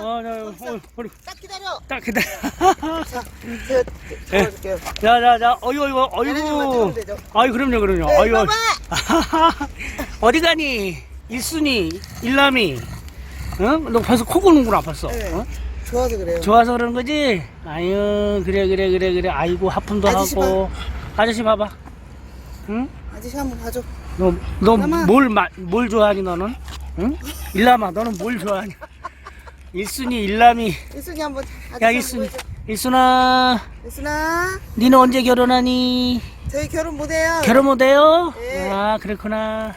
어, 자, 어, 허리 딱 기다려. 딱 기다려. 자, 제가 잡아줄게요. 자, 자, 자, 어이구, 어이구, 어이구. 아이, 그럼요, 그럼요. 네. 봐봐. 어디 가니? 일순이, 일남이. 어? 너 벌써 코 고는구나, 벌써. 네. 어? 좋아서 그래요. 좋아서 그러는 거지? 아유, 그래, 그래, 그래, 그래. 아이고, 하품도 아저씨 하고. 아저씨 봐봐. 응? 아저씨 한번 봐줘. 너, 너. 뭘, 마- 뭘 좋아하니, 너는? 응? 일남아, 너는 뭘 좋아하니? 일순이, 일남이. 일순이 한번 야, 일순이. 일순아, 일순아, 니는 언제 결혼하니? 저희 결혼 못해요. 결혼 못해요? 네. 아, 그렇구나.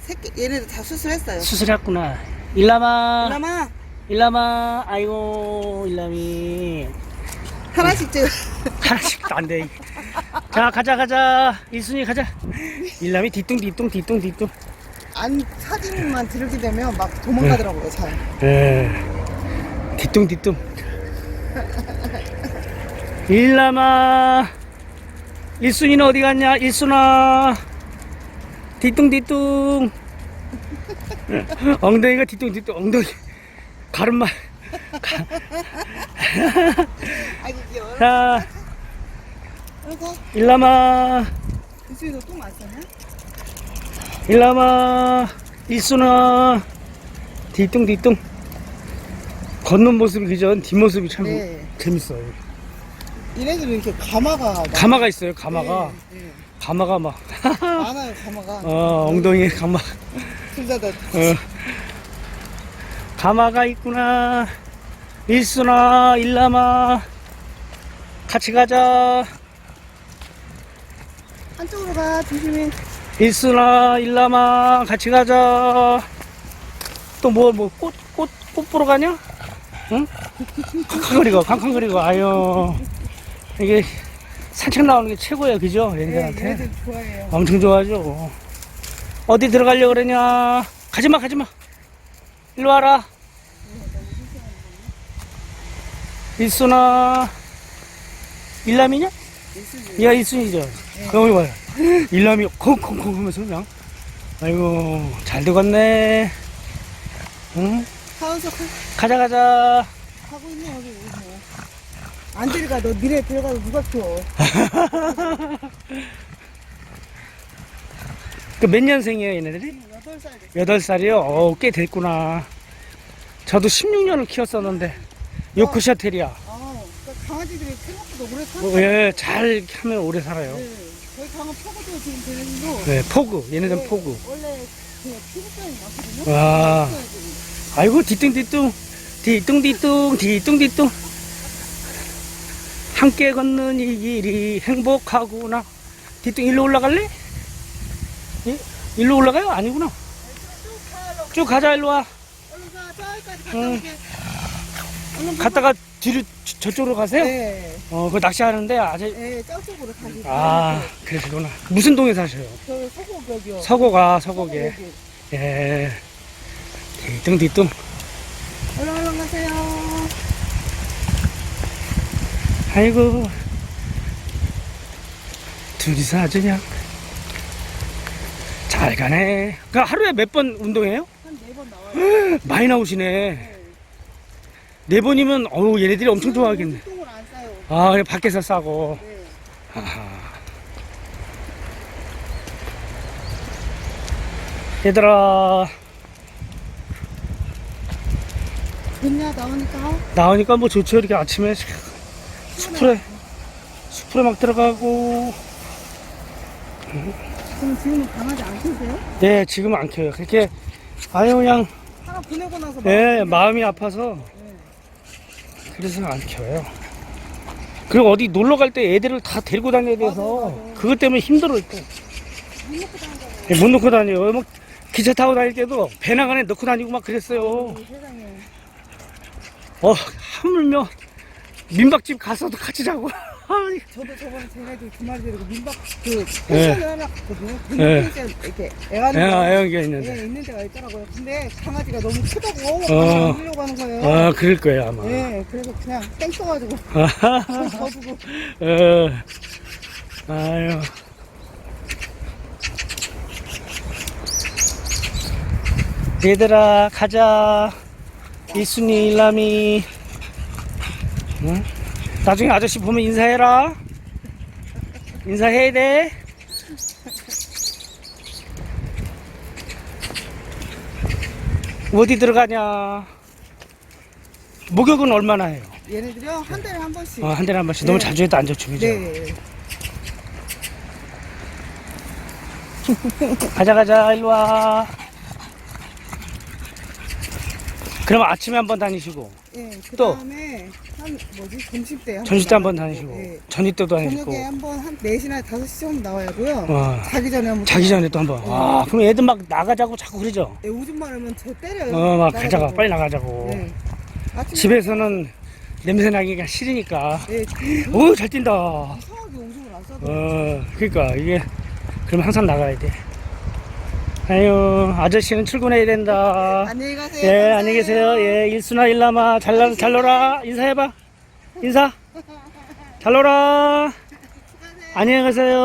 새끼 얘네들 다 수술했어요. 수술했구나. 일남아, 그나마 일남아, 아이고, 일남이. 하나씩 찍어. 하나씩도 안 돼. 자, 가자, 가자. 일순이 가자. 일남이 뒤뚱, 뒤뚱, 뒤뚱, 뒤뚱. 안 사진만 들게 되면 막 도망가더라고요. 잘. 예. 뒤뚱, 뒤뚱. 일남아. 일순이는 어디 갔냐? 일순아. 뒤뚱, 뒤뚱. 엉덩이가 뒤뚱, 뒤뚱. 엉덩이. 가름만. 귀여워. 자, 그래서 일남아. 일순이도 똥 많잖아요. 일남아. 일순아. 뒤뚱, 뒤뚱. 걷는 모습이 그전 뒷모습이 참 네. 재밌어요. 얘네들은 이렇게 가마가 막- 가마가 있어요, 가마가. 네, 네. 가마가 막, 많아요. 가마가. 어, 엉덩이에 가마, 둘다 다. 어. 가마가 있구나. 일순아, 일남아. 같이 가자. 한쪽으로 가. 조심히. 일순아, 일남아. 같이 가자. 또 뭐, 뭐, 꽃, 꽃, 꽃 보러 가냐? 응? 캉캉거리고, 캉캉거리고, 아유. 이게 산책 나오는 게 최고야, 그죠? 네, 얘네들한테. 얘네들 좋아해요. 엄청 좋아하죠. 어디 들어가려고 그러냐? 가지마, 가지마. 일로 와라. 일순아. 일남이냐? 일순이. 얘가 일순이죠. 여기 봐요. 일남이 콩콩콩 하면서 그냥. 아이고, 잘 되겠네. 응? 하우스 가자, 가자. 하고 있네 여기 뭐. 안 들어가. 너 니네 들어가서 누가 키워? 그 몇 년생이에요, 얘네들이? 여덟 살 됐어. 여덟 살이요? 어, 꽤 됐구나. 저도 16년을 키웠었는데. 요크샤 테리아. 아, 그러니까 강아지들이 생각보다 오래 살아. 어, 예, 잘 하면 오래 살아요. 네. 저희 강아 포고도 지금 되는도 네, 포구. 얘네는 네, 포구. 원래 그 피부병이 많거든요. 와. 피부병이. 아이고, 뒤뚱뒤뚱. 뒤뚱뒤뚱, 뒤뚱뒤뚱. 함께 걷는 이 길이 행복하구나. 뒤뚱, 일로 올라갈래? 예? 일로 올라가요? 아니구나. 쭉 가자, 일로 와. 가. 응. 얼른 갔다가 뒤로 저- 저쪽으로 가세요? 네. 어, 그 낚시하는데 아직. 네, 저쪽으로 가기. 아, 그러시구나. 무슨 동에 사셔요? 저 소고격이요. 서고가, 서고게. 소고기. 예. 뒤뚱뒤뚱. 얼른 얼른 가세요. 아이고 둘이서 아주 그냥 잘 가네 그 하루에 몇 번 운동해요? 한 네 번 나와요. 많이 나오시네 네 번이면 어우 얘네들이 엄청 좋아하겠네 똥을 안 싸요. 아 밖에서 싸고 네. 아하. 얘들아 좋냐 나오니까. 나오니까 뭐 좋죠 이렇게 아침에 수풀에 수풀에 막 들어가고 그럼 지금은 강아지 안 키우세요? 네 지금 안 켜요 그렇게 아유 그냥 하나 보내고 나서 네, 마음이 아파서 그래서 안 켜요. 그리고 어디 놀러 갈 때 애들을 다 데리고 다녀야 돼서 맞아, 맞아. 그것 때문에 힘들어요. 또. 못. 예, 못 놓고 다녀요. 뭐 기차 타고 다닐 때도 배낭 안에 넣고 다니고 막 그랬어요. 세상에. 어, 하물며 민박집 가서도 같이 자고. 저도 저번에 두 마리 데리고 민박 그 네. 펜션을 하나 갔거든요. 그 네. 펜션 이렇게 애가는 애, 애연기가 애 있는데. 있는 데가 있더라고요. 근데 강아지가 너무 크다고 어. 안 주려고 하는 거예요. 아, 그럴 거예요, 아마. 네, 그래서 그냥 땡 써가지고 아하하. 돈더 주고 어, 아유. 얘들아, 가자. 이순이 일남이 응? 나중에 아저씨 보면 인사해라 인사해야 돼 어디 들어가냐 목욕은 얼마나 해요? 얘네들이요 한 달에 한 번씩. 어, 한 달에 한 번씩 너무 네. 자주 해도 안 좋죠 그죠? 네. 가자 가자 일로 와 그럼 아침에 한번 다니시고 예. 그 또? 다음에 한 뭐지 점심 때. 한 점심 때 한번 다니시고 네. 저녁 때도 다니시고 저녁에 한번 한 4시나 5시 정도 나와야고요. 어, 자기 전에 한번. 자기 전에 또 한 번. 아, 그럼 애들 막 나가자고 자꾸 그러죠? 예, 오줌 마르면 저 때려요. 어, 막. 가자고, 빨리 나가자고. 네. 아침에 집에서는 냄새 나기가 싫으니까. 예, 오, 잘 뛴다. 이상하게 오줌을 안 싸도. 어, 그러니까 이게, 그럼 항상 나가야 돼. 아유, 아저씨는 출근해야 된다. 안녕히 가세요. 예. 안녕히 계세요. 예, 일순아, 일남아. 잘, 놀- 잘 놀아. 인사해봐. 인사. 잘 놀아. 안녕히 가세요.